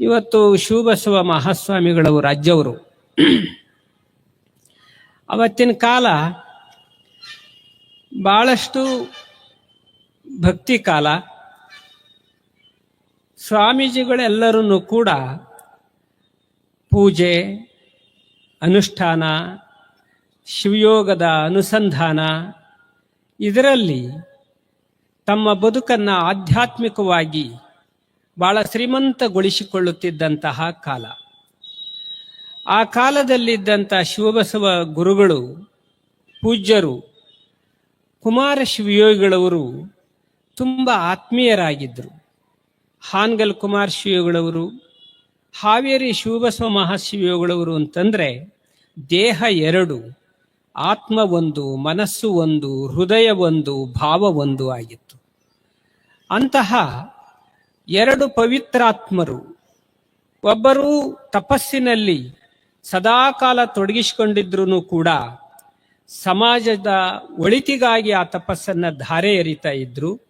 ಇವತ್ತು ಶಿವಬಸವ ಮಹಾಸ್ವಾಮಿಗಳವರು, ರಾಜ್ಯವರು. ಅವತ್ತಿನ ಕಾಲ ಬಹಳಷ್ಟು ಭಕ್ತಿ ಕಾಲ. ಸ್ವಾಮೀಜಿಗಳೆಲ್ಲರನ್ನು ಕೂಡ ಪೂಜೆ, ಅನುಷ್ಠಾನ, ಶಿವಯೋಗದ ಅನುಸಂಧಾನ, ಇದರಲ್ಲಿ ತಮ್ಮ ಬದುಕನ್ನು ಆಧ್ಯಾತ್ಮಿಕವಾಗಿ ಬಹಳ ಶ್ರೀಮಂತಗೊಳಿಸಿಕೊಳ್ಳುತ್ತಿದ್ದಂತಹ ಕಾಲ. ಆ ಕಾಲದಲ್ಲಿದ್ದಂಥ ಶಿವಬಸವ ಗುರುಗಳು, ಪೂಜ್ಯರು, ಕುಮಾರ ಶಿವಯೋಗಿಗಳವರು ತುಂಬ ಆತ್ಮೀಯರಾಗಿದ್ದರು. ಹಾನ್ಗಲ್ ಕುಮಾರ್ ಶಿವಯೋಗಿಗಳವರು, ಹಾವೇರಿ ಶಿವಬಸವ ಮಹಾಶಿವಯೋಗಿಗಳವರು ಅಂತಂದರೆ ದೇಹ ಎರಡು, ಆತ್ಮ ಒಂದು, ಮನಸ್ಸು ಒಂದು, ಹೃದಯ ಒಂದು, ಭಾವ ಒಂದು ಆಗಿತ್ತು. ಅಂತಹ ಎರಡು ಪವಿತ್ರಾತ್ಮರು. ಒಬ್ಬರು ತಪಸ್ಸಿನಲ್ಲಿ ಸದಾಕಾಲ ತೊಡಗಿಸಿಕೊಂಡಿದ್ರು ಕೂಡ ಸಮಾಜದ ಒಳಿತಿಗಾಗಿ ಆ ತಪಸ್ಸನ್ನ ಧಾರೆ ಎರಿತಾ ಇದ್ರು.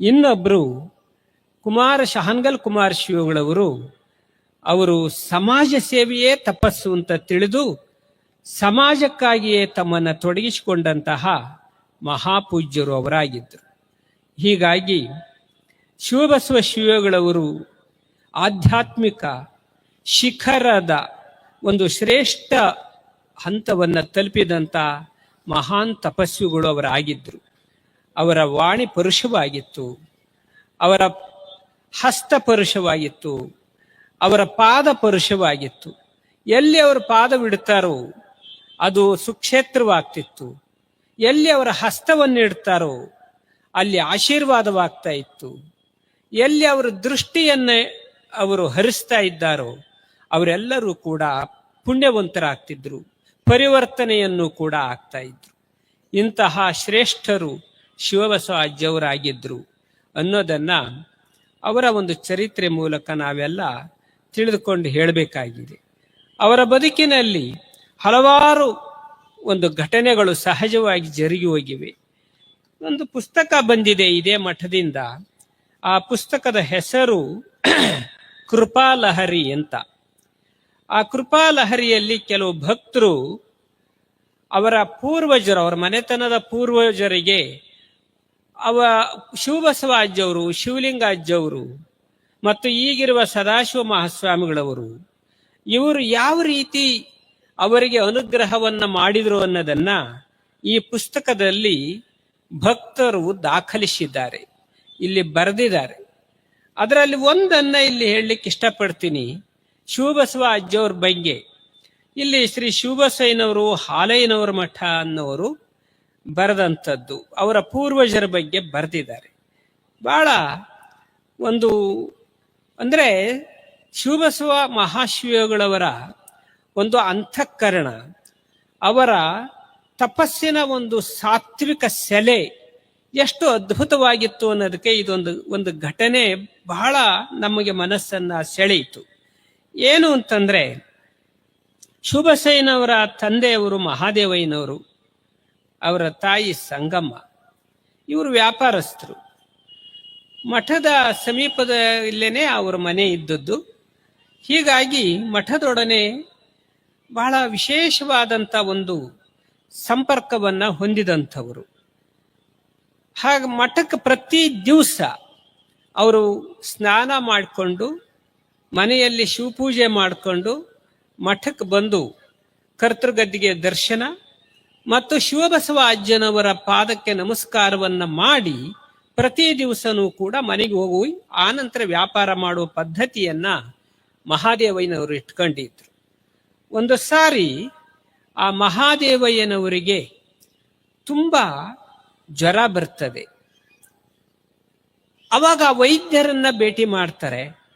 ಇನ್ನೊಬ್ಬರು ಕುಮಾರ ಶಹನ್ಗಲ್ ಕುಮಾರ್ ಶಿವಗಳವರು, ಅವರು ಸಮಾಜ ಸೇವೆಯೇ ತಪಸ್ಸು ಅಂತ ತಿಳಿದು ಸಮಾಜಕ್ಕಾಗಿಯೇ ತಮ್ಮನ್ನು ತೊಡಗಿಸಿಕೊಂಡಂತಹ ಮಹಾಪೂಜ್ಯರು ಅವರಾಗಿದ್ದರು ಹೀಗಾಗಿ ಶಿವಬಸವ ಶಿವಗಳವರು ಆಧ್ಯಾತ್ಮಿಕ ಶಿಖರದ ಒಂದು ಶ್ರೇಷ್ಠ ಹಂತವನ್ನು ತಲುಪಿದಂಥ ಮಹಾನ್ ತಪಸ್ವಿಗಳು ಅವರಾಗಿದ್ದರು ಅವರ ವಾಣಿ ಪರುಷವಾಗಿತ್ತು. ಅವರ ಹಸ್ತ ಪರುಷವಾಗಿತ್ತು. ಅವರ ಪಾದ ಪರುಷವಾಗಿತ್ತು. ಎಲ್ಲಿ ಅವರ ಪಾದವಿಡ್ತಾರೋ ಅದು ಸುಕ್ಷೇತ್ರವಾಗ್ತಿತ್ತು. ಎಲ್ಲಿ ಅವರ ಹಸ್ತವನ್ನು ಇಡ್ತಾರೋ ಅಲ್ಲಿ ಆಶೀರ್ವಾದವಾಗ್ತಾ ಇತ್ತು. ಎಲ್ಲಿ ಅವರ ದೃಷ್ಟಿಯನ್ನೇ ಅವರು ಹರಿಸ್ತಾ ಇದ್ದಾರೋ, ಅವರೆಲ್ಲರೂ ಕೂಡ ಪುಣ್ಯವಂತರಾಗ್ತಿದ್ರು, ಪರಿವರ್ತನೆಯನ್ನು ಕೂಡ ಆಗ್ತಾ ಇದ್ರು. ಇಂತಹ ಶ್ರೇಷ್ಠರು ಶಿವಬಸವ ಅಜ್ಜವರಾಗಿದ್ರು ಅನ್ನೋದನ್ನ ಅವರ ಒಂದು ಚರಿತ್ರೆ ಮೂಲಕ ನಾವೆಲ್ಲ ತಿಳಿದುಕೊಂಡು ಹೇಳಬೇಕಾಗಿದೆ. ಅವರ ಬದುಕಿನಲ್ಲಿ ಹಲವಾರು ಒಂದು ಘಟನೆಗಳು ಸಹಜವಾಗಿ ಜರುಗಿ ಹೋಗಿವೆ. ಒಂದು ಪುಸ್ತಕ ಬಂದಿದೆ ಇದೇ ಮಠದಿಂದ. ಆ ಪುಸ್ತಕದ ಹೆಸರು ಕೃಪಾಲಹರಿ ಅಂತ. ಆ ಕೃಪಾಲಹರಿಯಲ್ಲಿ ಕೆಲವು ಭಕ್ತರು ಅವರ ಪೂರ್ವಜರು, ಅವರ ಮನೆತನದ ಪೂರ್ವಜರಿಗೆ, ಅವ ಶಿವಬಸವ ಅಜ್ಜವರು ಶಿವಲಿಂಗ ಅಜ್ಜವರು ಮತ್ತು ಈಗಿರುವ ಸದಾಶಿವ ಮಹಾಸ್ವಾಮಿಗಳವರು, ಇವರು ಯಾವ ರೀತಿ ಅವರಿಗೆ ಅನುಗ್ರಹವನ್ನ ಮಾಡಿದರು ಅನ್ನೋದನ್ನ ಈ ಪುಸ್ತಕದಲ್ಲಿ ಭಕ್ತರು ದಾಖಲಿಸಿದ್ದಾರೆ. ಇಲ್ಲಿ ಬರೆದಿದ್ದಾರೆ. ಅದರಲ್ಲಿ ಒಂದನ್ನ ಇಲ್ಲಿ ಹೇಳಲಿಕ್ಕೆ ಇಷ್ಟಪಡ್ತೀನಿ. ಶಿವಬಸವ ಅಜ್ಜವ್ರ ಬಗ್ಗೆ. ಇಲ್ಲಿ ಶ್ರೀ ಶಿವಬಸಯ್ಯನವರು ಹಾಲಯ್ಯನವರ ಮಠ ಅನ್ನೋರು ಬರೆದಂಥದ್ದು. ಅವರ ಪೂರ್ವಜರ ಬಗ್ಗೆ ಬರೆದಿದ್ದಾರೆ. ಬಹಳ ಒಂದು ಅಂದರೆ ಶಿವಬಸವ ಮಹಾಶಿವಗಳವರ ಒಂದು ಅಂತಃಕರಣ, ಅವರ ತಪಸ್ಸಿನ ಒಂದು ಸಾತ್ವಿಕ ಸೆಲೆ ಎಷ್ಟು ಅದ್ಭುತವಾಗಿತ್ತು ಅನ್ನೋದಕ್ಕೆ ಇದೊಂದು, ಒಂದು ಘಟನೆ ಬಹಳ ನಮಗೆ ಮನಸ್ಸನ್ನ ಸೆಳೆಯಿತು. ಏನು ಅಂತಂದ್ರೆ, ಶುಭಸೈನವರ ತಂದೆಯವರು ಮಹಾದೇವಯ್ಯನವರು, ಅವರ ತಾಯಿ ಸಂಗಮ್ಮ, ಇವರು ವ್ಯಾಪಾರಸ್ಥರು. ಮಠದ ಸಮೀಪದ ಇಲ್ಲೇನೆ ಅವರ ಮನೆ ಇದ್ದದ್ದು. ಹೀಗಾಗಿ ಮಠದೊಡನೆ ಬಹಳ ವಿಶೇಷವಾದಂಥ ಒಂದು ಸಂಪರ್ಕವನ್ನ ಹೊಂದಿದಂಥವರು. ಹಾಗೆ ಮಠಕ್ಕೆ ಪ್ರತಿ ದಿವಸ ಅವರು ಸ್ನಾನ ಮಾಡಿಕೊಂಡು ಮನೆಯಲ್ಲಿ ಶಿವಪೂಜೆ ಮಾಡಿಕೊಂಡು ಮಠಕ್ಕೆ ಬಂದು ಕರ್ತೃಗದ್ದಿಗೆ ದರ್ಶನ ಮತ್ತು ಶಿವಬಸವ ಅಜ್ಜನವರ ಪಾದಕ್ಕೆ ನಮಸ್ಕಾರವನ್ನು ಮಾಡಿ ಪ್ರತಿ ದಿವಸನೂ ಕೂಡ ಮನೆಗೆ ಹೋಗಿ ಆನಂತರ ವ್ಯಾಪಾರ ಮಾಡುವ ಪದ್ಧತಿಯನ್ನ ಮಹಾದೇವಯ್ಯನವರು ಇಟ್ಕೊಂಡಿದ್ರು. ಒಂದು ಸಾರಿ ಆ ಮಹಾದೇವಯ್ಯನವರಿಗೆ ತುಂಬಾ ಜ್ವರ ಬರ್ತದೆ. ಅವಾಗ ವೈದ್ಯರನ್ನ ಭೇಟಿ ಮಾಡ್ತಾರೆ.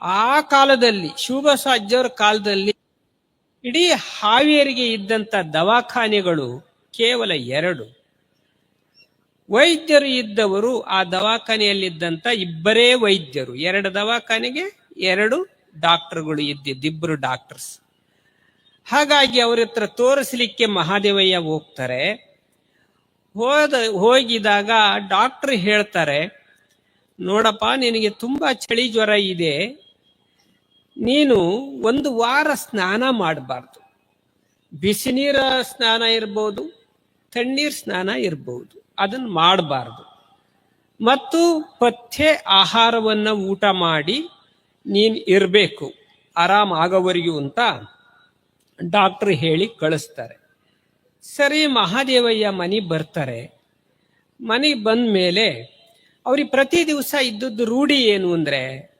ಆ ಕಾಲದಲ್ಲಿ ಶಿವಬಸ ಅಜ್ಜವರ ಕಾಲದಲ್ಲಿ ಇಡೀ ಹಾವೇರಿಗೆ ಇದ್ದಂತ ದವಾಖಾನೆಗಳು ಕೇವಲ ಎರಡು. ವೈದ್ಯರು ಇದ್ದವರು ಆ ದವಾಖಾನೆಯಲ್ಲಿದ್ದಂತ ಇಬ್ಬರೇ ವೈದ್ಯರು. ಎರಡು ದವಾಖಾನೆಗೆ ಎರಡು ಡಾಕ್ಟರ್ಗಳು ಇದ್ದಿದ್ದು ಇಬ್ಬರು ಡಾಕ್ಟರ್ಸ್. ಹಾಗಾಗಿ ಅವರತ್ರ ಹತ್ರ ತೋರಿಸ್ಲಿಕ್ಕೆ ಮಹಾದೇವಯ್ಯ ಹೋಗ್ತಾರೆ. ಹೋದ ಹೋಗಿದಾಗ ಡಾಕ್ಟರ್ ಹೇಳ್ತಾರೆ, ನೋಡಪ್ಪ, ನಿನಗೆ ತುಂಬಾ ಚಳಿ ಜ್ವರ ಇದೆ, ನೀನು ಒಂದು ವಾರ ಸ್ನಾನ ಮಾಡಬಾರ್ದು. ಬಿಸಿ ನೀರ ಸ್ನಾನ ಇರ್ಬೋದು, ತಣ್ಣೀರ್ ಸ್ನಾನ ಇರ್ಬೋದು ಅದನ್ನ ಮಾಡಬಾರ್ದು. ಮತ್ತು ಪಥ್ಯೆ ಆಹಾರವನ್ನ ಊಟ ಮಾಡಿ ನೀನು ಇರಬೇಕು ಆರಾಮ್ ಆಗೋವರೆಗೂ ಅಂತ ಡಾಕ್ಟರ್ ಹೇಳಿ ಕಳಿಸ್ತಾರೆ. ಸರಿ ಮಹಾದೇವಯ್ಯ ಮನೆಗೆ ಬರ್ತಾರೆ. ಮನೆಗೆ ಬಂದ ಮೇಲೆ ಅವ್ರಿಗೆ ಪ್ರತಿ ದಿವಸ ಇದ್ದದ್ದು ರೂಢಿ ಏನು ಅಂದ್ರೆ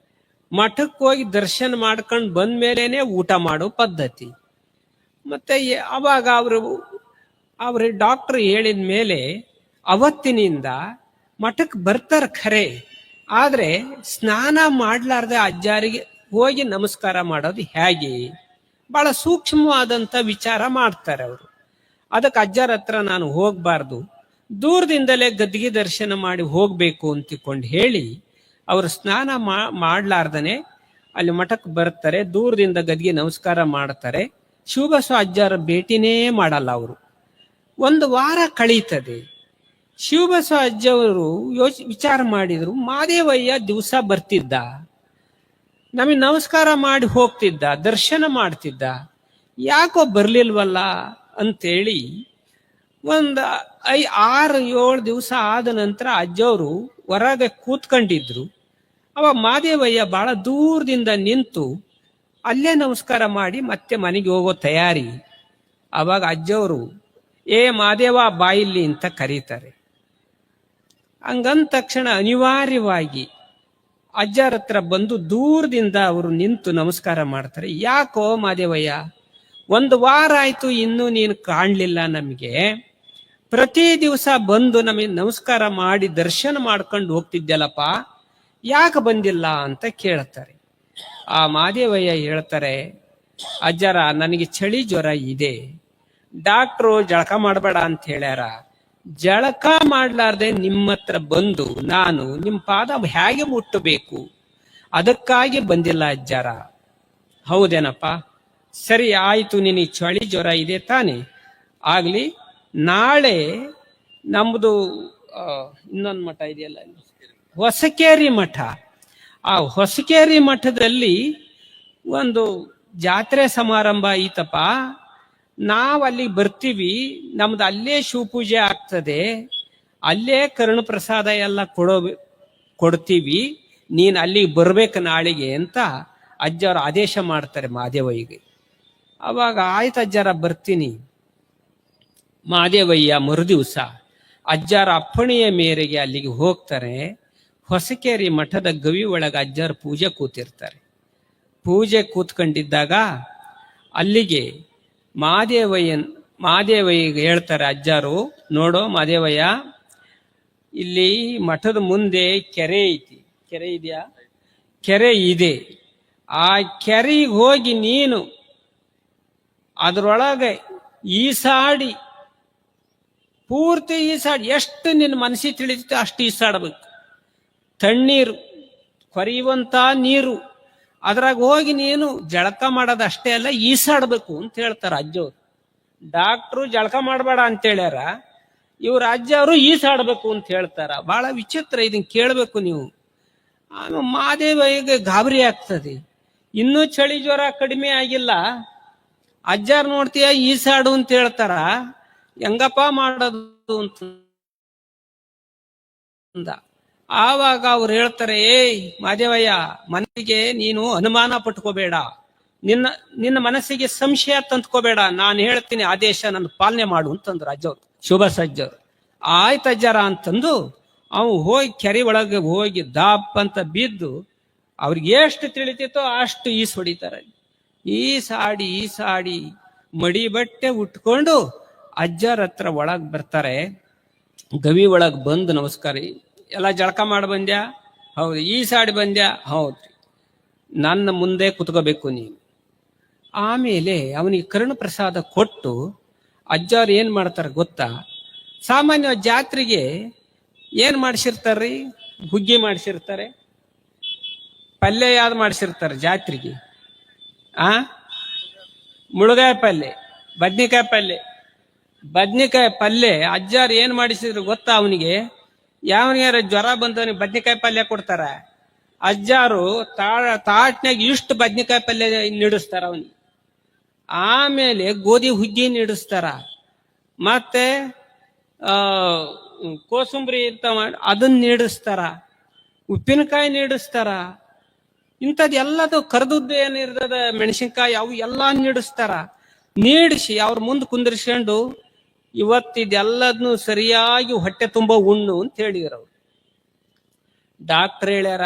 ಮಠಕ್ಕೆ ಹೋಗಿ ದರ್ಶನ ಮಾಡ್ಕೊಂಡು ಬಂದ ಮೇಲೇನೆ ಊಟ ಮಾಡೋ ಪದ್ಧತಿ. ಮತ್ತೆ ಅವಾಗ ಅವರು, ಅವ್ರ ಡಾಕ್ಟರ್ ಹೇಳಿದ ಮೇಲೆ ಅವತ್ತಿನಿಂದ ಮಠಕ್ಕೆ ಬರ್ತಾರೆ ಖರೆ. ಆದ್ರೆ ಸ್ನಾನ ಮಾಡಲಾರ್ದೆ ಅಜ್ಜಾರಿಗೆ ಹೋಗಿ ನಮಸ್ಕಾರ ಮಾಡೋದು ಹೇಗೆ? ಬಹಳ ಸೂಕ್ಷ್ಮವಾದಂತ ವಿಚಾರ ಮಾಡ್ತಾರೆ ಅವರು. ಅದಕ್ಕೆ ಅಜ್ಜರ ಹತ್ರ ನಾನು ಹೋಗಬಾರ್ದು. ದೂರದಿಂದಲೇ ಗದ್ದಿಗೆ ದರ್ಶನ ಮಾಡಿ ಹೋಗಬೇಕು ಅಂತಿಕೊಂಡು ಹೇಳಿ ಅವರು ಸ್ನಾನ ಮಾಡ್ಲಾರ್ದನೆ ಅಲ್ಲಿ ಮಠಕ್ಕೆ ಬರ್ತಾರೆ. ದೂರದಿಂದ ಗದ್ಗೆ ನಮಸ್ಕಾರ ಮಾಡ್ತಾರೆ. ಶಿವಬಸವ ಅಜ್ಜರ ಭೇಟಿನೇ ಮಾಡಲ್ಲ ಅವರು. ಒಂದು ವಾರ ಕಳೀತದೆ. ಶಿವಬಸವ ಅಜ್ಜವರು ಯೋಚ, ವಿಚಾರ ಮಾಡಿದ್ರು. ಮಾದೇವಯ್ಯ ದಿವಸ ಬರ್ತಿದ್ದ. ನಮಗೆ ನಮಸ್ಕಾರ ಮಾಡಿ ಹೋಗ್ತಿದ್ದ, ದರ್ಶನ ಮಾಡ್ತಿದ್ದ. ಯಾಕೋ ಬರ್ಲಿಲ್ವಲ್ಲ? ಅಂತೇಳಿ ಒಂದು ಐ ಆರು ಏಳು ದಿವಸ ಆದ ನಂತರ ಅಜ್ಜವರು ಹೊರಗೆ ಕೂತ್ಕೊಂಡಿದ್ರು. ಅವ ಮಾದೇವಯ್ಯ ಬಹಳ ದೂರದಿಂದ ನಿಂತು ಅಲ್ಲೇ ನಮಸ್ಕಾರ ಮಾಡಿ ಮತ್ತೆ ಮನೆಗೆ ಹೋಗೋ ತಯಾರಿ. ಅವಾಗ ಅಜ್ಜವರು, ಏ ಮಾದೇವ ಬಾಯಿಲಿ ಅಂತ ಕರೀತಾರೆ. ಹಂಗಂದ ತಕ್ಷಣ ಅನಿವಾರ್ಯವಾಗಿ ಅಜ್ಜರ ಹತ್ರ ಬಂದು ದೂರದಿಂದ ಅವರು ನಿಂತು ನಮಸ್ಕಾರ ಮಾಡ್ತಾರೆ. ಯಾಕೋ ಮಾದೇವಯ್ಯ? ಒಂದು ವಾರ ಆಯ್ತು, ಇನ್ನೂ ನೀನು ಕಾಣಲಿಲ್ಲ ನಮಗೆ. ಪ್ರತಿ ದಿವಸ ಬಂದು ನಮಗೆ ನಮಸ್ಕಾರ ಮಾಡಿ ದರ್ಶನ ಮಾಡ್ಕೊಂಡು ಹೋಗ್ತಿದ್ದಲ್ಲಪ್ಪ ಯಾಕೆ ಬಂದಿಲ್ಲ ಅಂತ ಕೇಳ್ತಾರೆ. ಆ ಮಾದೇವಯ್ಯ ಹೇಳ್ತಾರೆ, ಅಜ್ಜರ, ನನಗೆ ಚಳಿ ಜ್ವರ ಇದೆ. ಡಾಕ್ಟ್ರು ಜಳಕ ಮಾಡಬೇಡ ಅಂತ ಹೇಳ್ಯಾರ. ಜಳಕ ಮಾಡ್ಲಾರ್ದೆ ನಿಮ್ಮ ಹತ್ರ ಬಂದು ನಾನು ನಿಮ್ಮ ಪಾದ ಹೇಗೆ ಮುಟ್ಟಬೇಕು? ಅದಕ್ಕಾಗಿ ಬಂದಿಲ್ಲ ಅಜ್ಜಾರ. ಹೌದೇನಪ್ಪ? ಸರಿ ಆಯಿತು ನಿನಗೆ ಚಳಿ ಜ್ವರ ಇದೆ ತಾನೆ. ಆಗಲಿ, ನಾಳೆ ನಮ್ಮದು ಇನ್ನೊಂದು ಮಠ ಇದೆಯಲ್ಲ. ಹೊಸಕೇರಿ ಮಠ. ಆ ಹೊಸಕೇರಿ ಮಠದಲ್ಲಿ ಒಂದು ಜಾತ್ರೆ ಸಮಾರಂಭ ಐತಪ್ಪ. ನಾವು ಅಲ್ಲಿಗೆ ಬರ್ತೀವಿ. ನಮ್ದು ಅಲ್ಲೇ ಶಿವಪೂಜೆ ಆಗ್ತದೆ. ಅಲ್ಲೇ ಕರುಣ ಪ್ರಸಾದ ಎಲ್ಲ ಕೊಡೋ, ಕೊಡ್ತೀವಿ. ನೀನು ಅಲ್ಲಿಗೆ ಬರ್ಬೇಕು ನಾಳೆಗೆ ಅಂತ ಅಜ್ಜವ್ರು ಆದೇಶ ಮಾಡ್ತಾರೆ ಮಾದೇವಯ್ಯಗೆ ಅವಾಗ ಆಯ್ತು ಅಜ್ಜಾರ ಬರ್ತೀನಿ. ಮಾದೇವಯ್ಯ ಮರುದಿವಸ ಅಜ್ಜಾರ ಅಪ್ಪಣೆಯ ಮೇರೆಗೆ ಅಲ್ಲಿಗೆ ಹೋಗ್ತಾರೆ. ಹೊಸಕೇರಿ ಮಠದ ಗವಿ ಒಳಗೆ ಅಜ್ಜಾರ ಪೂಜೆ ಕೂತಿರ್ತಾರೆ. ಪೂಜೆ ಕೂತ್ಕೊಂಡಿದ್ದಾಗ ಅಲ್ಲಿಗೆ ಮಾದೇವಯ್ಯನ್, ಮಾದೇವಯ್ಯಗೆ ಹೇಳ್ತಾರೆ ಅಜ್ಜಾರು, ನೋಡೋ ಮಾದೇವಯ್ಯ, ಇಲ್ಲಿ ಮಠದ ಮುಂದೆ ಕೆರೆ ಐತಿ. ಕೆರೆ ಇದೆಯಾ? ಕೆರೆ ಇದೆ. ಆ ಕೆರೆಗೆ ಹೋಗಿ ನೀನು ಅದರೊಳಗೆ ಈಸಾಡಿ, ಪೂರ್ತಿ ಈಸಾಡಿ, ಎಷ್ಟು ನಿನ್ನ ಮನಸ್ಸಿಗೆ ತಿಳಿದಿತ್ತು ಅಷ್ಟು ಈಸಾಡ್ಬೇಕು. ತಣ್ಣೀರು, ಕೊರೆಯುವಂತ ನೀರು, ಅದ್ರಾಗ ಹೋಗಿ ನೀನು ಜಳಕ ಮಾಡೋದು ಅಷ್ಟೇ ಅಲ್ಲ, ಈಸಾಡ್ಬೇಕು ಅಂತ ಹೇಳ್ತಾರೆ ಅಜ್ಜವ್ರು ಡಾಕ್ಟ್ರು ಜಳಕ ಮಾಡಬೇಡ ಅಂತ ಹೇಳ್ಯಾರ, ಇವ್ರ ಅಜ್ಜ ಅವರು ಈಸಾಡ್ಬೇಕು ಅಂತ ಹೇಳ್ತಾರ. ಬಹಳ ವಿಚಿತ್ರ ಇದನ್ನ ಕೇಳಬೇಕು ನೀವು. ಆಮೇಲೆ ಮಾದೇವಯ್ಯಗೆ ಗಾಬರಿ ಆಗ್ತದೆ. ಇನ್ನೂ ಚಳಿ ಜ್ವರ ಕಡಿಮೆ ಆಗಿಲ್ಲ. ಅಜ್ಜಾರ್ ನೋಡ್ತೀಯ ಈಸಾಡು ಅಂತ ಹೇಳ್ತಾರ. ಹೆಂಗಪ್ಪ ಮಾಡೋದು ಅಂತ ಆವಾಗ ಅವ್ರು ಹೇಳ್ತಾರೆ, ಏಯ್ ಮಾದೇವಯ್ಯ, ಮನಸ್ಸಿಗೆ ನೀನು ಅನುಮಾನ ಪಟ್ಕೋಬೇಡ. ನಿನ್ನ ನಿನ್ನ ಮನಸ್ಸಿಗೆ ಸಂಶಯ ತಂದ್ಕೋಬೇಡ. ನಾನು ಹೇಳ್ತೀನಿ ಆದೇಶ, ನನ್ನ ಪಾಲನೆ ಮಾಡು ಅಂತಂದ್ರು ಅಜ್ಜವ್ರು ಶುಭ ಸಜ್ಜವ್ರು ಆಯ್ತು ಅಜ್ಜಾರ ಅಂತಂದು ಅವ್ ಹೋಗಿ ಕೆರೆ ಒಳಗೆ ಹೋಗಿ ದಾಪ್ ಅಂತ ಬಿದ್ದು ಅವ್ರಿಗೆ ಎಷ್ಟು ತಿಳಿತಿತ್ತೋ ಅಷ್ಟು ಈಸ್ ಹೊಡಿತಾರೆ. ಈಸಾಡಿ ಸಾಡಿ ಮಡಿ ಬಟ್ಟೆ ಉಟ್ಕೊಂಡು ಅಜ್ಜರ ಹತ್ರ ಒಳಗ್ ಬರ್ತಾರೆ. ಗವಿ ಒಳಗ್ ಬಂದು ನಮಸ್ಕಾರ. ಎಲ್ಲ ಜಳಕ ಮಾಡಿ ಬಂದ್ಯಾ? ಹೌದು. ಈ ಸಾಡಿ ಬಂದ್ಯಾ? ಹೌದು ನನ್ನ ಮುಂದೆ ಕುತ್ಕೋಬೇಕು ನೀನು ಆಮೇಲೆ ಅವನಿಗೆ ಕರ್ಣ ಪ್ರಸಾದ ಕೊಟ್ಟು ಅಜ್ಜವ್ರು ಏನ್ ಮಾಡ್ತಾರೆ ಗೊತ್ತಾ? ಸಾಮಾನ್ಯ ಜಾತ್ರೆಗೆ ಏನ್ ಮಾಡಿಸಿರ್ತಾರ್ರಿ? ಹುಗ್ಗಿ ಮಾಡಿಸಿರ್ತಾರೆ. ಪಲ್ಯ ಯಾವ್ದು ಮಾಡಿಸಿರ್ತಾರೆ ಜಾತ್ರೆಗೆ? ಆ? ಮುಳುಗಾಯಿ ಪಲ್ಯ ಬದ್ನಿಕಾಯಿ ಪಲ್ಯ ಬದ್ನಿಕಾಯಿ ಪಲ್ಯ ಅಜ್ಜಾರು ಏನ್ ಮಾಡಿಸಿದ್ರು ಗೊತ್ತಾ ಅವನಿಗೆ? ಯಾವನಿಗಾರ ಜ್ವರ ಬಂದವನಿಗೆ ಬದ್ನಿಕಾಯಿ ಪಲ್ಯ ಕೊಡ್ತಾರ? ಅಜ್ಜಾರು ತಾಳ ತಾಟ್ನಾಗ ಇಷ್ಟು ಬದ್ನಿಕಾಯಿ ಪಲ್ಯ ನೀಡಿಸ್ತಾರ ಅವನಿಗೆ. ಆಮೇಲೆ ಗೋಧಿ ಹುಗ್ಗಿ ನೀಡಿಸ್ತಾರ. ಮತ್ತೆ, ಆ, ಕೋಸಂಬರಿ ಅಂತ ಮಾಡಿ ಅದನ್ನ ನೀಡಿಸ್ತಾರ. ಉಪ್ಪಿನಕಾಯಿ ನೀಡಿಸ್ತಾರ. ಇಂಥದ್ದು ಎಲ್ಲದು ಕರೆದದ್ದು ಏನಿರ್ತದ ಮೆಣಸಿನ್ಕಾಯಿ ಅವು ಎಲ್ಲಾ ನೀಡಿಸ್ತಾರ. ನೀಡಿಸಿ ಅವ್ರ ಮುಂದೆ ಕುಂದಿರ್ಸ್ಕೊಂಡು ಇವತ್ತಿದೆಲ್ಲದನ್ನು ಸರಿಯಾಗಿ ಹೊಟ್ಟೆ ತುಂಬ ಉಣ್ಣು ಅಂತ ಹೇಳಿದ್ರು ಅವರು. ಡಾಕ್ಟ್ರ್ ಹೇಳ್ಯಾರ,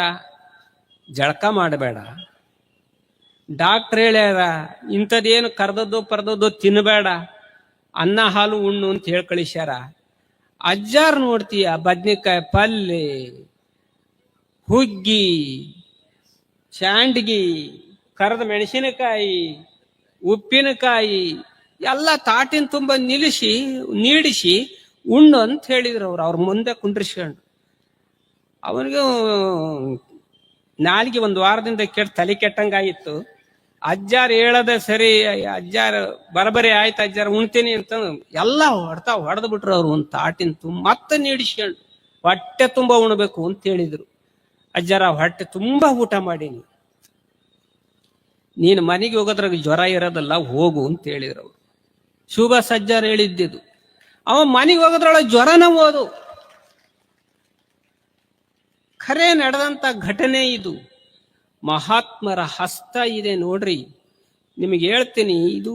ಜಳಕ ಮಾಡಬೇಡ. ಡಾಕ್ಟ್ರ್ ಹೇಳ್ಯಾರ, ಇಂಥದ್ದೇನು ಕರ್ದದ್ದು ಪರ್ದದ್ದು ತಿನ್ನಬೇಡ ಅನ್ನ ಹಾಲು ಉಣ್ಣು ಅಂತ ಹೇಳಿ ಕಳಿಸ್ಯಾರ. ಅಜ್ಜಾರ್ ನೋಡ್ತೀಯ, ಬದ್ನಿಕಾಯಿ ಪಲ್ಲೆ, ಹುಗ್ಗಿ ಶಾಂಡ್ಗಿ, ಕರದ ಮೆಣಸಿನಕಾಯಿ, ಉಪ್ಪಿನಕಾಯಿ, ಎಲ್ಲ ತಾಟಿನ ತುಂಬ ನಿಲ್ಲಿಸಿ ನೀಡಿಸಿ ಉಣ್ಣು ಅಂತ ಹೇಳಿದ್ರು ಅವ್ರು. ಅವ್ರ ಮುಂದೆ ಕುಂಡ್ರಿಸ್ಕೊಂಡು. ಅವನಿಗೆ ನಾಲ್ಗೆ ಒಂದು ವಾರದಿಂದ ಕೆಟ್ಟ ತಲೆ ಕೆಟ್ಟಂಗಾಗಿತ್ತು. ಅಜ್ಜಾರ್ ಹೇಳದ ಸರಿ, ಅಜ್ಜಾರ್ ಬರಬರಿ ಆಯ್ತು, ಅಜ್ಜಾರ್ ಉಣ್ತೀನಿ ಅಂತ ಎಲ್ಲ ಹೊಡ್ತಾ ಹೊಡೆದ್ಬಿಟ್ರು ಅವ್ರು ಒಂದು ತಾಟಿನ ತುಂಬ ಮತ್ತೆ ನೀಡಿಸ್ಕೊಂಡು. ಹೊಟ್ಟೆ ತುಂಬ ಉಣ್ಬೇಕು ಅಂತ ಹೇಳಿದ್ರು. ಅಜ್ಜಾರ ಹೊಟ್ಟೆ ತುಂಬಾ ಊಟ ಮಾಡೀನಿ. ನೀನು ಮನೆಗೆ ಹೋಗೋದ್ರಾಗ ಜ್ವರ ಇರೋದಲ್ಲ, ಹೋಗು ಅಂತ ಹೇಳಿದ್ರು ಅವರು. ಶುಭ ಸಜ್ಜಾರ್ ಹೇಳಿದ್ದಿದ್ದು ಅವ ಮನೆಗೆ ಹೋಗೋದ್ರೊಳಗೆ ಜ್ವರನ ಓದು ಖರೆ ನಡೆದಂತ ಘಟನೆ ಇದು. ಮಹಾತ್ಮರ ಹಸ್ತ ಇದೆ ನೋಡ್ರಿ. ನಿಮಗೆ ಹೇಳ್ತೀನಿ, ಇದು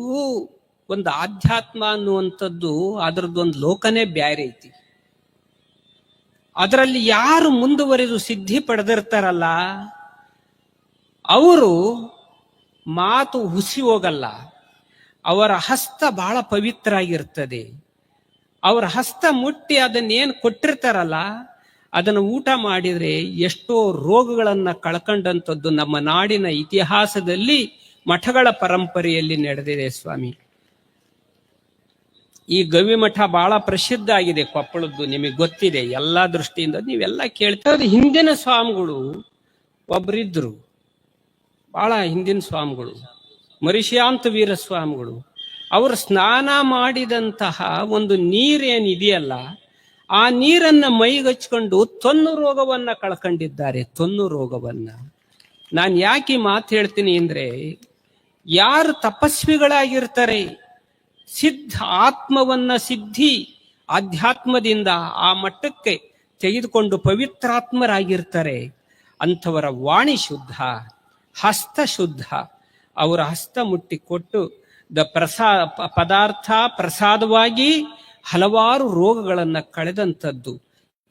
ಒಂದು ಆಧ್ಯಾತ್ಮ ಅನ್ನುವಂಥದ್ದು, ಅದರದ್ದೊಂದು ಲೋಕನೇ ಬ್ಯಾರೆ ಐತಿ. ಅದರಲ್ಲಿ ಯಾರು ಮುಂದುವರೆದು ಸಿದ್ಧಿ ಪಡೆದಿರ್ತಾರಲ್ಲ, ಅವರು ಮಾತು ಹುಸಿ ಹೋಗಲ್ಲ. ಅವರ ಹಸ್ತ ಬಹಳ ಪವಿತ್ರ ಆಗಿರ್ತದೆ ಅವರ ಹಸ್ತ ಮುಟ್ಟಿ ಅದನ್ನೇನು ಕೊಟ್ಟಿರ್ತಾರಲ್ಲ, ಅದನ್ನು ಊಟ ಮಾಡಿದ್ರೆ ಎಷ್ಟೋ ರೋಗಗಳನ್ನು ಕಳ್ಕೊಂಡಂಥದ್ದು ನಮ್ಮ ನಾಡಿನ ಇತಿಹಾಸದಲ್ಲಿ ಮಠಗಳ ಪರಂಪರೆಯಲ್ಲಿ ನಡೆದಿದೆ ಸ್ವಾಮಿ. ಈ ಗವಿಮಠ ಬಹಳ ಪ್ರಸಿದ್ಧ ಆಗಿದೆ ಕೊಪ್ಪಳದ್ದು, ನಿಮಗೆ ಗೊತ್ತಿದೆ. ಎಲ್ಲಾ ದೃಷ್ಟಿಯಿಂದ ನೀವೆಲ್ಲ ಕೇಳ್ತಾ ಹಿಂದಿನ ಸ್ವಾಮಿಗಳು ಒಬ್ಬರಿದ್ರು ಬಹಳ ಹಿಂದಿನ ಸ್ವಾಮಿಗಳು. ಮರಿಷಾಂತ ವೀರ ಸ್ವಾಮಿಗಳು ಅವರು ಸ್ನಾನ ಮಾಡಿದಂತಹ ಒಂದು ನೀರೇನಿದೆಯಲ್ಲ, ಆ ನೀರನ್ನ ಮೈಗಚ್ಕೊಂಡು ತೊನ್ನು ರೋಗವನ್ನ ಕಳ್ಕೊಂಡಿದ್ದಾರೆ, ತೊನ್ನು ರೋಗವನ್ನ. ನಾನು ಯಾಕೆ ಮಾತು ಹೇಳ್ತೀನಿ ಅಂದ್ರೆ, ಯಾರು ತಪಸ್ವಿಗಳಾಗಿರ್ತಾರೆ ಸಿದ್ಧ ಆತ್ಮವನ್ನ ಸಿದ್ಧಿ ಆಧ್ಯಾತ್ಮದಿಂದ ಆ ಮಟ್ಟಕ್ಕೆ ತೆಗೆದುಕೊಂಡು ಪವಿತ್ರಾತ್ಮರಾಗಿರ್ತಾರೆ. ಅಂಥವರ ವಾಣಿ ಶುದ್ಧ, ಹಸ್ತ ಶುದ್ಧ. ಅವರ ಹಸ್ತ ಮುಟ್ಟಿಕೊಟ್ಟು ದ ಪ್ರಸಾ ಪ- ಪದಾರ್ಥ ಪ್ರಸಾದವಾಗಿ ಹಲವಾರು ರೋಗಗಳನ್ನು ಕಳೆದಂಥದ್ದು.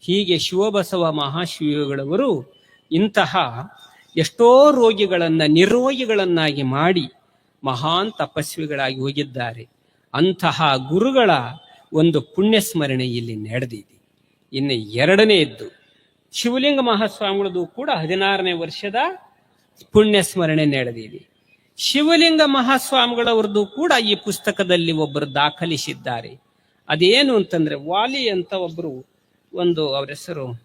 ಹೀಗೆ ಶಿವಬಸವ ಮಹಾಶಿವಗಳವರು ಇಂತಹ ಎಷ್ಟೋ ರೋಗಿಗಳನ್ನು ನಿರೋಗಿಗಳನ್ನಾಗಿ ಮಾಡಿ ಮಹಾನ್ ತಪಸ್ವಿಗಳಾಗಿ ಹೋಗಿದ್ದಾರೆ. ಅಂತಹ ಗುರುಗಳ ಒಂದು ಪುಣ್ಯ ಸ್ಮರಣೆ ಇಲ್ಲಿ ನಡೆದಿದೆ ಇನ್ನು ಎರಡನೆಯದ್ದು ಶಿವಲಿಂಗ ಮಹಾಸ್ವಾಮಿಗಳದು ಕೂಡ ಹದಿನಾರನೇ ವರ್ಷದ ಪುಣ್ಯ ಸ್ಮರಣೆ ನಡೆದಿದೆ ಶಿವಲಿಂಗ ಮಹಾಸ್ವಾಮಿಗಳವರದ್ದು ಕೂಡ ಈ ಪುಸ್ತಕದಲ್ಲಿ ಒಬ್ಬರು ದಾಖಲಿಸಿದ್ದಾರೆ. ಅದೇನು ಅಂತಂದ್ರೆ ವಾಲಿ ಅಂತ ಒಬ್ಬರು ಒಂದು ಅವರ ಹೆಸರು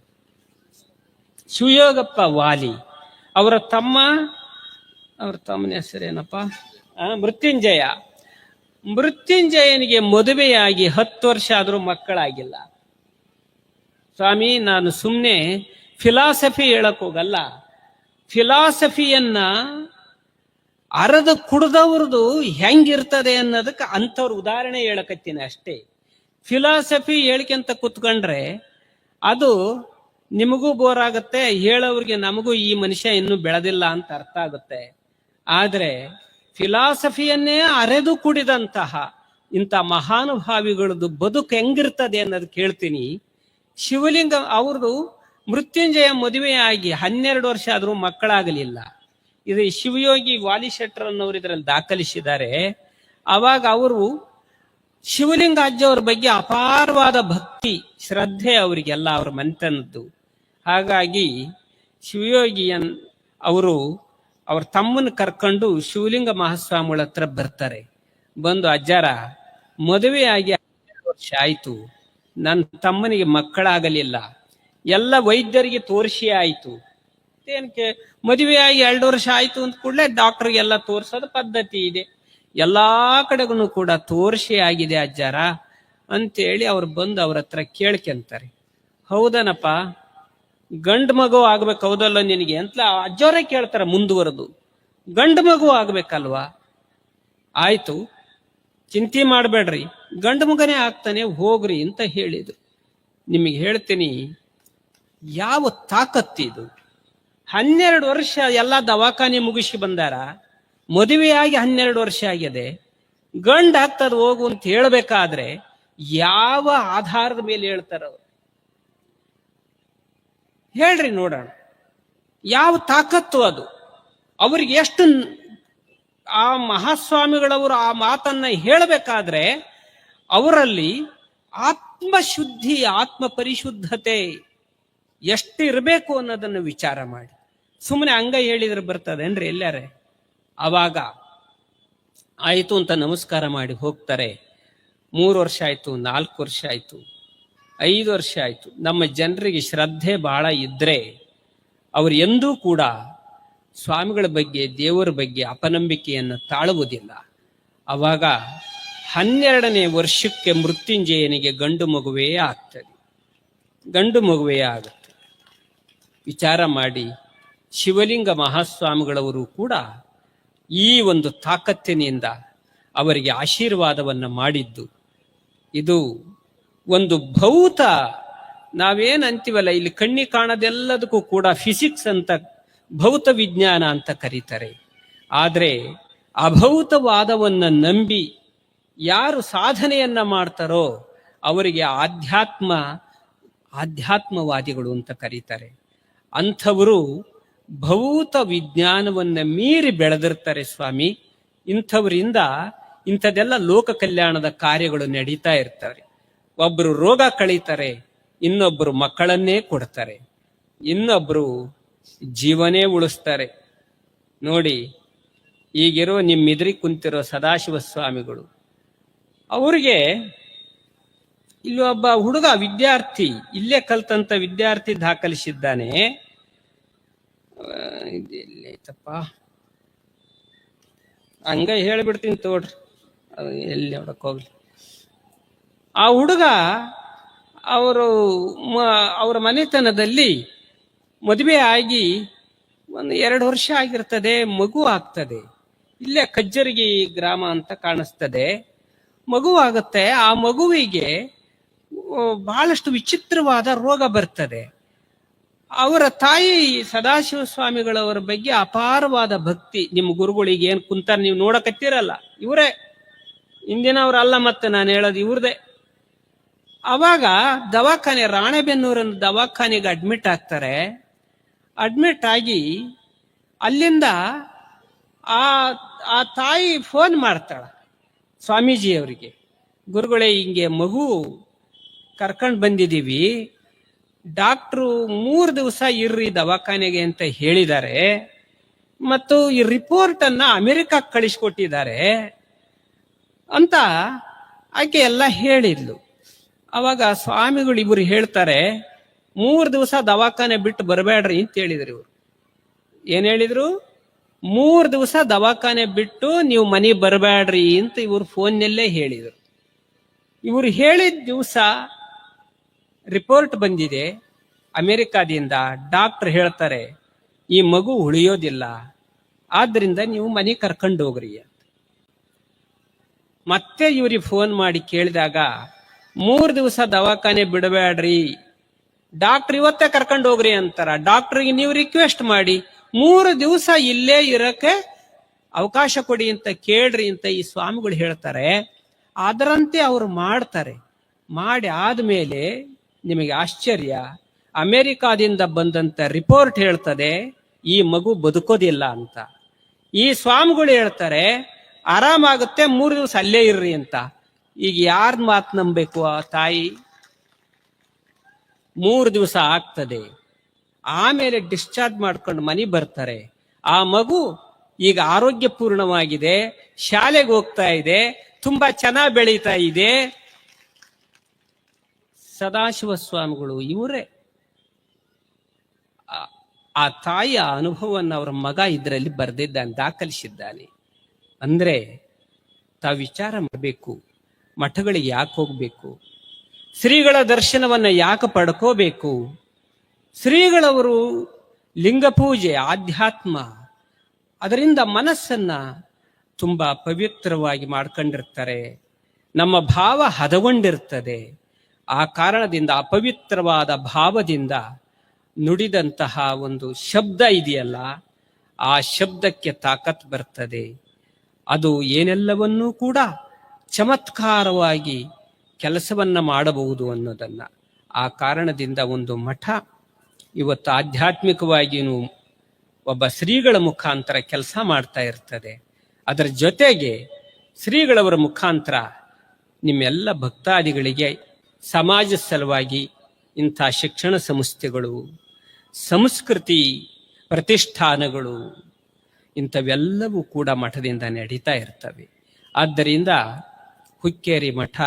ಶಿವಯೋಗಪ್ಪ ವಾಲಿ. ಅವರ ತಮ್ಮ, ಅವ್ರ ತಮ್ಮನ ಹೆಸರೇನಪ್ಪ? ಮೃತ್ಯುಂಜಯ. ಮೃತ್ಯುಂಜಯನಿಗೆ ಮದುವೆಯಾಗಿ ಹತ್ತು ವರ್ಷ ಆದರೂ ಮಕ್ಕಳಾಗಿಲ್ಲ. ಸ್ವಾಮಿ, ನಾನು ಸುಮ್ಮನೆ ಫಿಲಾಸಫಿ ಹೇಳಕ್ ಹೋಗಲ್ಲ. ಫಿಲಾಸಫಿಯನ್ನ ಅರದ ಕುಡ್ದವ್ರದು ಹೆಂಗಿರ್ತದೆ ಅನ್ನೋದಕ್ಕೆ ಅಂಥವ್ರ ಉದಾಹರಣೆ ಹೇಳಕತ್ತೀನಿ ಅಷ್ಟೇ. ಫಿಲಾಸಫಿ ಹೇಳ್ಕೊಂತ ಕುತ್ಕೊಂಡ್ರೆ ಅದು ನಿಮಗೂ ಬೋರ್ ಆಗುತ್ತೆ ಹೇಳೋರಿಗೆ ನಮಗೂ ಈ ಮನುಷ್ಯ ಇನ್ನೂ ಬೆಳೆದಿಲ್ಲ ಅಂತ ಅರ್ಥ ಆಗುತ್ತೆ. ಆದ್ರೆ ಫಿಲಾಸಫಿಯನ್ನೇ ಅರೆದು ಕುಡಿದಂತಹ ಇಂಥ ಮಹಾನುಭಾವಿಗಳದ್ದು ಬದುಕು ಹೆಂಗಿರ್ತದೆ ಅನ್ನೋದು ಕೇಳ್ತೀನಿ. ಶಿವಲಿಂಗ ಅವ್ರದ್ದು ಮೃತ್ಯುಂಜಯ ಮದುವೆಯಾಗಿ ಹನ್ನೆರಡು ವರ್ಷ ಆದರೂ ಮಕ್ಕಳಾಗಲಿಲ್ಲ. ಇದು ಶಿವಯೋಗಿ ವಾಲಿ ಶೆಟ್ಟರ್ ಅನ್ನೋರು ಇದರಲ್ಲಿ ದಾಖಲಿಸಿದ್ದಾರೆ. ಅವಾಗ ಅವರು ಶಿವಲಿಂಗ ಅಜ್ಜವ್ರ ಬಗ್ಗೆ ಅಪಾರವಾದ ಭಕ್ತಿ, ಶ್ರದ್ಧೆ ಅವರಿಗೆಲ್ಲ ಅವ್ರ ಮನೆತನದ್ದು ಹಾಗಾಗಿ ಶಿವಯೋಗಿಯನ್ ಅವರು ಅವ್ರ ತಮ್ಮನ ಕರ್ಕೊಂಡು ಶಿವಲಿಂಗ ಮಹಾಸ್ವಾಮಿಗಳ ಹತ್ರ ಬರ್ತಾರೆ. ಬಂದು, ಅಜ್ಜಾರ ಮದುವೆಯಾಗಿ ಆಗಿ ವರ್ಷ ಆಯ್ತು. ನನ್ನ ತಮ್ಮನಿಗೆ ಮಕ್ಕಳಾಗಲಿಲ್ಲ. ಎಲ್ಲ ವೈದ್ಯರಿಗೆ ತೋರಿಸಿ ಆಯ್ತು. ಏನಕ್ಕೆ? ಮದುವೆಯಾಗಿ ಎರಡು ವರ್ಷ ಆಯ್ತು ಅಂತ ಕೂಡಲೇ ಡಾಕ್ಟರ್ಗೆಲ್ಲ ತೋರಿಸೋದು ಪದ್ಧತಿ ಇದೆ. ಎಲ್ಲಾ ಕಡೆಗೂ ಕೂಡ ತೋರಿಸಿ ಆಗಿದೆ, ಅಜ್ಜಾರ. ಅಂತೇಳಿ ಅವ್ರು ಬಂದು ಅವ್ರ ಹತ್ರ ಕೇಳ್ಕೊಂತಾರೆ. ಹೌದನಪ್ಪ ಗಂಡು ಮಗು ಆಗ್ಬೇಕು ಹೌದಲ್ಲ ನಿನಗೆ ಅಂತ ಅಜ್ಜೋರೇ ಕೇಳ್ತಾರೆ ಮುಂದುವರೆದು. ಗಂಡು ಮಗು ಆಗ್ಬೇಕಲ್ವಾ? ಆಯ್ತು, ಚಿಂತೆ ಮಾಡಬೇಡ್ರಿ. ಗಂಡು ಮಗನೇ ಆಗ್ತಾನೆ, ಹೋಗ್ರಿ ಅಂತ ಹೇಳಿದ್ರು. ನಿಮಗೆ ಹೇಳ್ತೀನಿ, ಯಾವ ತಾಕತ್ತಿದು ಹನ್ನೆರಡು ವರ್ಷ ಎಲ್ಲ ದವಾಖಾನೆ ಮುಗಿಸಿ ಬಂದಾರ, ಮದುವೆಯಾಗಿ ಹನ್ನೆರಡು ವರ್ಷ ಆಗಿದೆ. ಗಂಡ ಆಗ್ತದ ಹೋಗು ಅಂತ ಹೇಳ್ಬೇಕಾದ್ರೆ ಯಾವ ಆಧಾರದ ಮೇಲೆ ಹೇಳ್ತಾರ? ಹೇಳ್ರಿ ನೋಡೋಣ. ಯಾವ ತಾಕತ್ತು ಅದು? ಅವ್ರಿಗೆ ಎಷ್ಟು ಆ ಮಹಾಸ್ವಾಮಿಗಳವರು ಆ ಮಾತನ್ನ ಹೇಳಬೇಕಾದ್ರೆ ಅವರಲ್ಲಿ ಆತ್ಮಶುದ್ಧಿ ಆತ್ಮ ಪರಿಶುದ್ಧತೆ ಎಷ್ಟಿರಬೇಕು ಅನ್ನೋದನ್ನು ವಿಚಾರ ಮಾಡಿ. ಸುಮ್ಮನೆ ಅಂಗ ಹೇಳಿದ್ರೆ ಬರ್ತದೇನ್ರಿ ಎಲ್ಲಾರೆ ಅವಾಗ ಆಯಿತು ಅಂತ ನಮಸ್ಕಾರ ಮಾಡಿ ಹೋಗ್ತಾರೆ. ಮೂರು ವರ್ಷ ಆಯ್ತು, ನಾಲ್ಕು ವರ್ಷ ಆಯ್ತು. ಐದು ವರ್ಷ ಆಯಿತು. ನಮ್ಮ ಜನರಿಗೆ ಶ್ರದ್ಧೆ ಬಹಳ ಇದ್ದರೆ ಅವರು ಎಂದೂ ಕೂಡ ಸ್ವಾಮಿಗಳ ಬಗ್ಗೆ, ದೇವರ ಬಗ್ಗೆ ಅಪನಂಬಿಕೆಯನ್ನು ತಾಳುವುದಿಲ್ಲ. ಆವಾಗ ಹನ್ನೆರಡನೇ ವರ್ಷಕ್ಕೆ ಮೃತ್ಯುಂಜಯನಿಗೆ ಗಂಡು ಮಗುವೇ ಆಗ್ತದೆ. ಗಂಡು ಮಗುವೇ ಆಗುತ್ತೆ. ವಿಚಾರ ಮಾಡಿ ಶಿವಲಿಂಗ ಮಹಾಸ್ವಾಮಿಗಳವರು ಕೂಡ ಈ ಒಂದು ತಾಕತ್ತಿನಿಂದ ಅವರಿಗೆ ಆಶೀರ್ವಾದವನ್ನು ಮಾಡಿದ್ದು. ಇದು ಒಂದು ಭೌತ ನಾವೇನ್ ಅಂತೀವಲ್ಲ, ಇಲ್ಲಿ ಕಣ್ಣಿ ಕಾಣದೆಲ್ಲದಕ್ಕೂ ಕೂಡ ಫಿಸಿಕ್ಸ್ ಅಂತ, ಭೌತ ವಿಜ್ಞಾನ ಅಂತ ಕರೀತಾರೆ. ಆದರೆ ಅಭೌತವಾದವನ್ನ ನಂಬಿ ಯಾರು ಸಾಧನೆಯನ್ನ ಮಾಡ್ತಾರೋ ಅವರಿಗೆ ಆಧ್ಯಾತ್ಮ, ಆಧ್ಯಾತ್ಮವಾದಿಗಳು ಅಂತ ಕರೀತಾರೆ. ಅಂಥವರು ಭೌತ ವಿಜ್ಞಾನವನ್ನ ಮೀರಿ ಬೆಳೆದಿರ್ತಾರೆ ಸ್ವಾಮಿ. ಇಂಥವರಿಂದ ಇಂಥದೆಲ್ಲ ಲೋಕ ಕಲ್ಯಾಣದ ಕಾರ್ಯಗಳು ನಡೀತಾ ಇರ್ತವೆ. ಒಬ್ಬರು ರೋಗ ಕಳೀತಾರೆ ಇನ್ನೊಬ್ಬರು ಮಕ್ಕಳನ್ನೇ ಕೊಡ್ತಾರೆ. ಇನ್ನೊಬ್ರು ಜೀವನೇ ಉಳಿಸ್ತಾರೆ. ನೋಡಿ, ಈಗಿರೋ ನಿಮ್ಮ ಎದುರಿ ಕುಂತಿರೋ ಸದಾಶಿವ ಸ್ವಾಮಿಗಳು. ಅವರಿಗೆ ಇಲ್ಲಿ ಒಬ್ಬ ಹುಡುಗ ವಿದ್ಯಾರ್ಥಿ, ಇಲ್ಲೇ ಕಲ್ತಂತ ವಿದ್ಯಾರ್ಥಿ ದಾಖಲಿಸಿದ್ದಾನೆ. ಎಲ್ಲೈತಪ್ಪ ಹಂಗ ಹೇಳ್ಬಿಡ್ತೀನಿ ತೋಡ್ರಿ. ಎಲ್ಲಿ ನೋಡಕ್ ಹೋಗ್ಲಿ. ಆ ಹುಡುಗ ಅವರು ಅವರ ಮನೆತನದಲ್ಲಿ ಮದುವೆ ಆಗಿ ಒಂದು ಎರಡು ವರ್ಷ ಆಗಿರ್ತದೆ, ಮಗು ಆಗ್ತದೆ. ಇಲ್ಲೇ ಕಜ್ಜರಿಗೆ ಗ್ರಾಮ ಅಂತ ಕಾಣಿಸ್ತದೆ. ಮಗು ಆಗುತ್ತೆ. ಆ ಮಗುವಿಗೆ ಬಹಳಷ್ಟು ವಿಚಿತ್ರವಾದ ರೋಗ ಬರ್ತದೆ. ಅವರ ತಾಯಿ ಸದಾಶಿವ ಸ್ವಾಮಿಗಳವರ ಬಗ್ಗೆ ಅಪಾರವಾದ ಭಕ್ತಿ. ನಿಮ್ಮ ಗುರುಗಳಿಗೆ ಏನು ಕುಂತಾರೆ ನೀವು ನೋಡಕತ್ತಿರಲ್ಲ. ಇವರೇ. ಇಂದಿನವ್ರಲ್ಲ ಮತ್ತೆ ನಾನು ಹೇಳೋದು ಇವ್ರದೇ. ಅವಾಗ ದವಾಖಾನೆ, ರಾಣೆಬೆನ್ನೂರನ್ನು ದವಾಖಾನೆಗೆ ಅಡ್ಮಿಟ್ ಆಗ್ತಾರೆ. ಅಡ್ಮಿಟ್ ಆಗಿ ಅಲ್ಲಿಂದ ಆ ಆ ತಾಯಿ ಫೋನ್ ಮಾಡ್ತಾಳ ಸ್ವಾಮೀಜಿ ಅವರಿಗೆ ಗುರುಗಳೇ, ಹಿಂಗೆ ಮಗು ಕರ್ಕೊಂಡು ಬಂದಿದ್ದೀವಿ. ಡಾಕ್ಟ್ರು ಮೂರು ದಿವಸ ಇರ್ರಿ ದವಾಖಾನೆಗೆ ಅಂತ ಹೇಳಿದ್ದಾರೆ. ಮತ್ತು ಈ ರಿಪೋರ್ಟ್ ಅನ್ನ ಅಮೆರಿಕಕ್ಕೆ ಕಳಿಸ್ಕೊಟ್ಟಿದ್ದಾರೆ ಅಂತ ಆಕೆ ಎಲ್ಲ ಹೇಳಿದ್ಲು. ಅವಾಗ ಸ್ವಾಮಿಗಳು ಇವರು ಹೇಳ್ತಾರೆ, ಮೂರು ದಿವಸ ದವಾಖಾನೆ ಬಿಟ್ಟು ಬರಬೇಡ್ರಿ ಅಂತ ಹೇಳಿದ್ರು ಇವರು. ಏನ್ ಹೇಳಿದ್ರು? ಮೂರು ದಿವಸ ದವಾಖಾನೆ ಬಿಟ್ಟು ನೀವು ಮನೆ ಬರಬೇಡ್ರಿ ಅಂತ ಇವರು ಫೋನ್ನಲ್ಲೇ ಹೇಳಿದರು. ಇವರು ಹೇಳಿದ ದಿವಸ ರಿಪೋರ್ಟ್ ಬಂದಿದೆ. ಅಮೆರಿಕಾದಿಂದ ಡಾಕ್ಟರ್ ಹೇಳ್ತಾರೆ, ಈ ಮಗು ಉಳಿಯೋದಿಲ್ಲ, ಆದ್ರಿಂದ ನೀವು ಮನೆ ಕರ್ಕೊಂಡು ಹೋಗ್ರಿ ಅಂತ. ಮತ್ತೆ ಇವ್ರಿಗೆ ಫೋನ್ ಮಾಡಿ ಕೇಳಿದಾಗ ಮೂರ್ ದಿವಸ ದವಾಖಾನೆ ಬಿಡಬೇಡ್ರಿ. ಡಾಕ್ಟರ್ ಇವತ್ತೇ ಕರ್ಕೊಂಡು ಹೋಗ್ರಿ ಅಂತಾರ. ಡಾಕ್ಟರ್ಗೆ ನೀವು ರಿಕ್ವೆಸ್ಟ್ ಮಾಡಿ, ಮೂರು ದಿವಸ ಇಲ್ಲೇ ಇರಕ್ಕೆ ಅವಕಾಶ ಕೊಡಿ ಅಂತ ಕೇಳ್ರಿ ಅಂತ ಈ ಸ್ವಾಮಿಗಳು ಹೇಳ್ತಾರೆ. ಅದರಂತೆ ಅವರು ಮಾಡ್ತಾರೆ. ಮಾಡಿ ಆದ್ಮೇಲೆ ನಿಮಗೆ ಆಶ್ಚರ್ಯ. ಅಮೆರಿಕಾದಿಂದ ಬಂದಂತ ರಿಪೋರ್ಟ್ ಹೇಳ್ತದೆ, ಈ ಮಗು ಬದುಕೋದಿಲ್ಲ ಅಂತ. ಈ ಸ್ವಾಮಿಗಳು ಹೇಳ್ತಾರೆ, ಆರಾಮಾಗುತ್ತೆ, ಮೂರು ದಿವಸ ಅಲ್ಲೇ ಇರ್ರಿ ಅಂತ. ಈಗ ಯಾರ ಮಾತು ನಂಬಬೇಕು ಆ ತಾಯಿ? ಮೂರು ದಿವಸ ಆಗ್ತದೆ. ಆಮೇಲೆ ಡಿಸ್ಚಾರ್ಜ್ ಮಾಡ್ಕೊಂಡು ಮನೆ ಬರ್ತಾರೆ. ಆ ಮಗು ಈಗ ಆರೋಗ್ಯಪೂರ್ಣವಾಗಿದೆ, ಶಾಲೆಗೆ ಹೋಗ್ತಾ ಇದೆ, ತುಂಬಾ ಚೆನ್ನಾಗಿ ಬೆಳೀತಾ ಇದೆ. ಸದಾಶಿವ ಸ್ವಾಮಿಗಳು ಇವರೇ ಆ- ತಾಯಿಯ ಅನುಭವವನ್ನು ಅವರ ಮಗ ಇದರಲ್ಲಿ ಬರೆದಿದ್ದಾನೆ, ದಾಖಲಿಸಿದ್ದಾನೆ. ಅಂದ್ರೆ ತಾವು ವಿಚಾರ ಮಾಡಬೇಕು. ಮಠಗಳಿಗೆ ಯಾಕೆ ಹೋಗಬೇಕು? ಶ್ರೀಗಳ ದರ್ಶನವನ್ನ ಯಾಕೆ ಪಡ್ಕೋಬೇಕು? ಶ್ರೀಗಳವರು ಲಿಂಗ ಪೂಜೆ, ಆಧ್ಯಾತ್ಮ, ಅದರಿಂದ ಮನಸ್ಸನ್ನ ತುಂಬಾ ಪವಿತ್ರವಾಗಿ ಮಾಡ್ಕೊಂಡಿರ್ತಾರೆ. ನಮ್ಮ ಭಾವ ಹದಗೊಂಡಿರ್ತದೆ. ಆ ಕಾರಣದಿಂದ, ಅಪವಿತ್ರವಾದ ಭಾವದಿಂದ ನುಡಿದಂತಹ ಒಂದು ಶಬ್ದ ಇದೆಯಲ್ಲ, ಆ ಶಬ್ದಕ್ಕೆ ತಾಕತ್ ಬರ್ತದೆ. ಅದು ಏನೆಲ್ಲವನ್ನೂ ಕೂಡ ಚಮತ್ಕಾರವಾಗಿ ಕೆಲಸವನ್ನ ಮಾಡಬಹುದು ಅನ್ನೋದನ್ನ. ಆ ಕಾರಣದಿಂದ ಒಂದು ಮಠ, ಇವತ್ತು ಆಧ್ಯಾತ್ಮಿಕವಾಗಿಯೂ ಒಬ್ಬ ಶ್ರೀಗಳ ಮುಖಾಂತರ ಕೆಲಸ ಮಾಡ್ತಾ ಇರ್ತದೆ. ಅದರ ಜೊತೆಗೆ ಶ್ರೀಗಳವರ ಮುಖಾಂತರ ನಿಮ್ಮೆಲ್ಲ ಭಕ್ತಾದಿಗಳಿಗೆ ಸಮಾಜ ಸಲುವಾಗಿ ಇಂಥ ಶಿಕ್ಷಣ ಸಂಸ್ಥೆಗಳು, ಸಂಸ್ಕೃತಿ ಪ್ರತಿಷ್ಠಾನಗಳು ಇಂಥವೆಲ್ಲವೂ ಕೂಡ ಮಠದಿಂದ ನಡೀತಾ ಇರ್ತವೆ. ಆದ್ದರಿಂದ ಹುಕ್ಕೇರಿ ಮಠ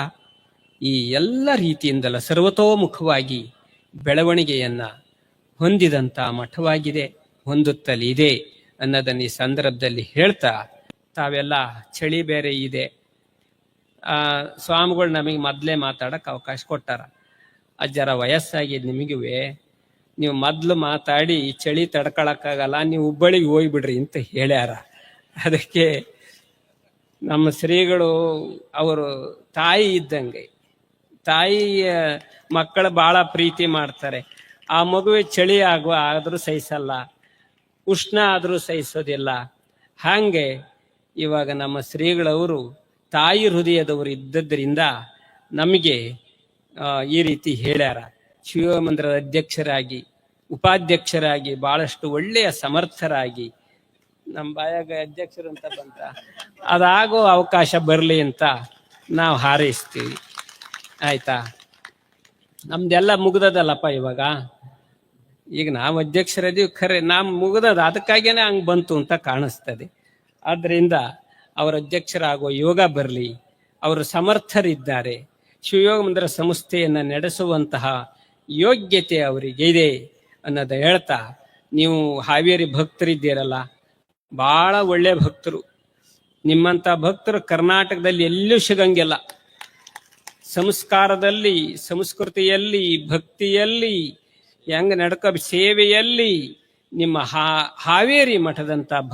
ಈ ಎಲ್ಲ ರೀತಿಯಿಂದಲ ಸರ್ವತೋಮುಖವಾಗಿ ಬೆಳವಣಿಗೆಯನ್ನ ಹೊಂದಿದಂತ ಮಠವಾಗಿದೆ, ಹೊಂದುತ್ತಲಿದೆ ಅನ್ನೋದನ್ನ ಈ ಸಂದರ್ಭದಲ್ಲಿ ಹೇಳ್ತಾ ತಾವೆಲ್ಲ ಚಳಿ ಬೇರೆ ಇದೆ. ಆ, ಸ್ವಾಮಿಗಳು ನಮಗೆ ಮೊದಲೇ ಮಾತಾಡಕ್ಕೆ ಅವಕಾಶ ಕೊಟ್ಟಾರ. ಅಜ್ಜರ ವಯಸ್ಸಾಗಿ ನಿಮಗೂ ನೀವು ಮೊದ್ಲು ಮಾತಾಡಿ ಈ ಚಳಿ ತಡ್ಕೊಳಕ್ಕಾಗಲ್ಲ, ನೀವು ಹುಬ್ಬಳ್ಳಿಗೆ ಹೋಗ್ಬಿಡ್ರಿ ಅಂತ ಹೇಳ್ಯಾರ. ಅದಕ್ಕೆ ನಮ್ಮ ಶ್ರೀಗಳು, ಅವರು ತಾಯಿ ಇದ್ದಂಗೆ. ತಾಯಿಯ ಮಕ್ಕಳು ಬಹಳ ಪ್ರೀತಿ ಮಾಡ್ತಾರೆ. ಆ ಮಗುವೆ ಚಳಿ ಆಗುವ ಆದರೂ ಸಹಿಸಲ್ಲ. ಉಷ್ಣ ಆದರೂ ಸಹಿಸೋದಿಲ್ಲ. ಹಾಗೆ ಇವಾಗ ನಮ್ಮ ಶ್ರೀಗಳವರು ತಾಯಿ ಹೃದಯದವರು ಇದ್ದದ್ರಿಂದ ನಮಗೆ ಈ ರೀತಿ ಹೇಳ್ಯಾರ. ಶಿವಮಂದಿರದ ಅಧ್ಯಕ್ಷರಾಗಿ, ಉಪಾಧ್ಯಕ್ಷರಾಗಿ, ಬಹಳಷ್ಟು ಒಳ್ಳೆಯ ಸಮರ್ಥರಾಗಿ ನಮ್ಮ ಬಾಯಾಗ ಅಧ್ಯಕ್ಷರು ಅಂತ ಬಂತ. ಅದಾಗೋ ಅವಕಾಶ ಬರಲಿ ಅಂತ ನಾವು ಹಾರೈಸ್ತೀವಿ. ಆಯ್ತಾ? ನಮ್ದೆಲ್ಲ ಮುಗ್ದದಲ್ಲಪ್ಪ ಇವಾಗ? ಈಗ ನಾವು ಅಧ್ಯಕ್ಷರದೀವಿ ಖರೆ, ನಾವು ಮುಗ್ದದ, ಅದಕ್ಕಾಗೇನೆ ಹಂಗೆ ಬಂತು ಅಂತ ಕಾಣಿಸ್ತದೆ. ಆದ್ದರಿಂದ ಅವರ ಅಧ್ಯಕ್ಷರಾಗುವ ಯೋಗ ಬರಲಿ, ಅವರು ಸಮರ್ಥರಿದ್ದಾರೆ ಶಿವಯೋಗ ಮಂದಿರ ಸಂಸ್ಥೆಯನ್ನು ನಡೆಸುವಂತಹ ಯೋಗ್ಯತೆ ಅವರಿಗೆ ಇದೆ ಅನ್ನೋದು ಹೇಳ್ತಾ, ನೀವು ಹಾವೇರಿ ಭಕ್ತರಿದ್ದೀರಲ್ಲ ಬಹಳ ಒಳ್ಳೆ ಭಕ್ತರು. ನಿಮ್ಮಂತ ಭಕ್ತರು ಕರ್ನಾಟಕದಲ್ಲಿ ಎಲ್ಲೂ ಸಿಗಂಗಿಲ್ಲ. ಸಂಸ್ಕಾರದಲ್ಲಿ, ಸಂಸ್ಕೃತಿಯಲ್ಲಿ, ಭಕ್ತಿಯಲ್ಲಿ, ಹೆಂಗ್ ನಡ್ಕ ಸೇವೆಯಲ್ಲಿ ನಿಮ್ಮ ಹಾ, ಹಾವೇರಿ ಮಠದಂತ ಭಕ್ತ